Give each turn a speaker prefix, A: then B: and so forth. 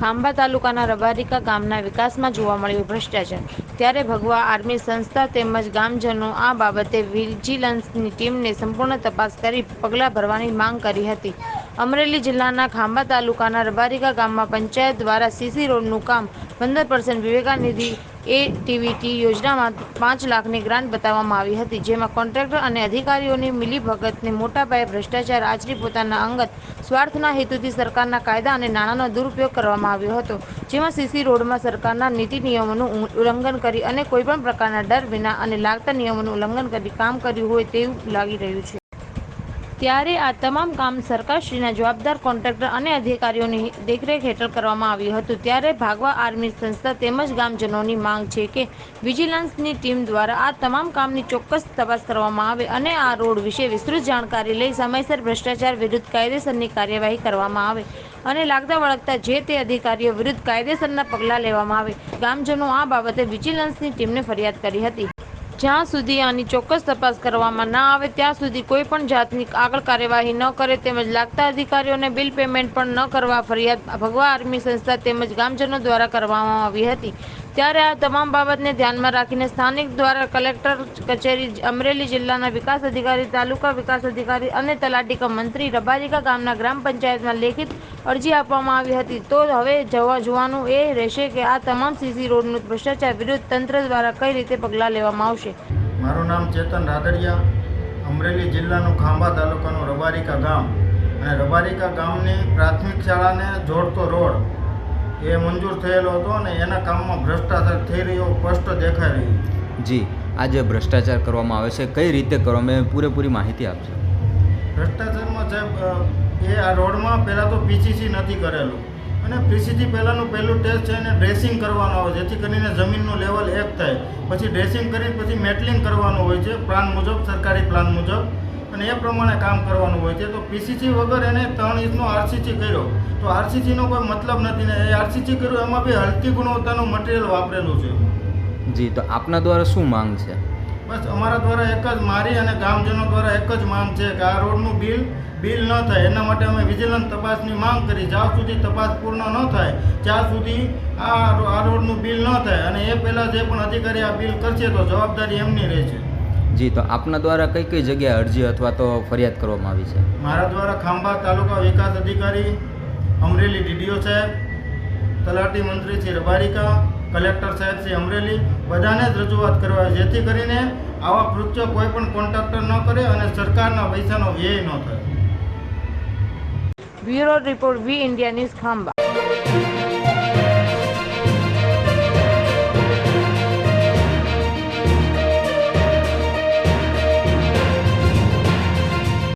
A: ખાંભા તાલુકાના રબારિકા ગામના વિકાસમાં જોવા મળ્યો ભ્રષ્ટાચાર. ત્યારે ભગવા આર્મી સંસ્થા તેમજ ગામજનો આ બાબતે વિજિલન્સની ટીમને સંપૂર્ણ તપાસ કરી પગલાં ભરવાની માંગ કરી હતી. અમરેલી જિલ્લાના ખાંભા તાલુકાના રબારિકા ગામમાં પંચાયત દ્વારા સીસી રોડનું કામ પંદર પર્સન્ટ વિવેકાનિધિ એટીવીટી યોજનામાં પાંચ લાખની ગ્રાન્ટ બતાવવામાં આવી હતી, જેમાં કોન્ટ્રાક્ટર અને અધિકારીઓની મિલીભગતને મોટા પાયે ભ્રષ્ટાચાર આચરી પોતાના અંગત સ્વાર્થના હેતુથી સરકારના કાયદા અને નાણાંનો દુરુપયોગ કરવામાં આવ્યો હતો, જેમાં સીસી રોડમાં સરકારના નીતિ નિયમોનું ઉલ્લંઘન કરી અને કોઈપણ પ્રકારના ડર વિના અને લાગતા નિયમોનું ઉલ્લંઘન કરી કામ કર્યું હોય તેવું લાગી રહ્યું છે. ત્યારે આ તમામ કામ સરકારશ્રીના જવાબદાર કોન્ટ્રાક્ટર અને અધિકારીઓની દેખરેખ હેઠળ કરવામાં આવ્યું હતું. ત્યારે ભાગવા આર્મી સંસ્થા તેમજ ગામજનોની માંગ છે કે વિજિલન્સની ટીમ દ્વારા આ તમામ કામની ચોક્કસ તપાસ કરવામાં આવે અને આ રોડ વિશે વિસ્તૃત જાણકારી લઈ સમયસર ભ્રષ્ટાચાર વિરુદ્ધ કાયદેસરની કાર્યવાહી કરવામાં આવે અને લાગતા વળગતા જે તે અધિકારીઓ વિરુદ્ધ કાયદેસરના પગલાં લેવામાં આવે. ગામજનો આ બાબતે વિજિલન્સની ટીમને ફરિયાદ કરી હતી. જ્યાં સુધી આની ચોક્કસ તપાસ કરવામાં ના આવે, ત્યાં સુધી કોઈ પણ જાતની આગળ કાર્યવાહી ન કરે તેમજ લાગતા અધિકારીઓને બિલ પેમેન્ટ પણ ન કરવા ફરિયાદ ભગવા આર્મી સંસ્થા તેમજ ગામજનો દ્વારા કરવામાં આવી હતી. ત્યારે આ તમામ બાબતને ધ્યાનમાં રાખીને સ્થાનિક દ્વારા કલેક્ટર કચેરી અમરેલી જિલ્લાના વિકાસ અધિકારી, તાલુકા વિકાસ અધિકારી અને તલાટીકા મંત્રી રબારિકા ગામના ગ્રામ પંચાયતમાં લેખિત અરજી આપવામાં આવી હતી. તો હવે જવા જોવાનું એ રહેશે કે આ તમામ સીસી રોડનું ભ્રષ્ટાચાર વિરુદ્ધ તંત્ર દ્વારા કઈ રીતે પગલાં લેવામાં આવશે?
B: મારું નામ ચેતન રાદડિયા, અમરેલી જિલ્લાનું ખાંભા તાલુકાનું રબારિકા ગામ. અને રબારિકા ગામની પ્રાથમિક શાળાને જોડતો રોડ એ મંજૂર થયેલો હતો અને એના કામમાં ભ્રષ્ટાચાર થઈ રહ્યો સ્પષ્ટ દેખાઈ રહ્યું.
C: જી આ જે ભ્રષ્ટાચાર કરવામાં આવે છે કઈ રીતે કરો? મેં પૂરેપૂરી માહિતી આપશે.
B: ભ્રષ્ટાચારમાં સાહેબ એ આ રોડમાં પહેલાં તો પીસીસી નથી કરેલું. અને પીસીસી પહેલાંનું પહેલું ટેસ્ટ છે એને ડ્રેસિંગ કરવાનું આવે જેથી કરીને જમીનનું લેવલ એક થાય. પછી ડ્રેસિંગ કરી પછી મેટલિંગ કરવાનું હોય છે પ્લાન મુજબ સરકારી પ્લાન મુજબ. અને એ પ્રમાણે કામ કરવાનું હોય છે. તો પીસીસી વગર એને ત્રણ ઇંચનો આરસીસી કર્યો. તો આરસીસીનો કોઈ મતલબ નથી ને એ આરસીસી કર્યું એમાં બી હલકી ગુણવત્તાનું મટીરિયલ વાપરેલું છે.
C: જી તો આપના દ્વારા શું માંગ છે?
B: બસ અમારા દ્વારા એક જ મારી અને ગામજનો દ્વારા એક જ માંગ છે કે આ રોડનું બિલ બિલ ન થાય. એના માટે અમે વિજિલન્સ તપાસની માંગ કરી. જ્યાં સુધી તપાસ પૂર્ણ ન થાય ત્યાં સુધી આ આ રોડનું બિલ ન થાય. અને એ પહેલાં જે પણ અધિકારી આ બિલ કરશે તો જવાબદારી એમની રહેશે.
C: જી તો આપના દ્વારા કઈ કઈ જગ્યાએ અરજી અથવા તો ફરિયાદ કરવામાં આવી છે?
B: મારા દ્વારા ખાંભા તાલુકા વિકાસ અધિકારી અમરેલી ડીડીઓ સાહેબ તલાટી મંત્રી શ્રી રબારિકા કલેક્ટર સાહેબ શ્રી અમરેલી બધાને જ રજૂઆત કરવા જેથી કરીને આવા કૃત્યો કોઈ પણ કોન્ટ્રાક્ટર ન કરે અને સરકારના પૈસાનો વ્યય ન થાય.
A: Bureau report V India News Khambha.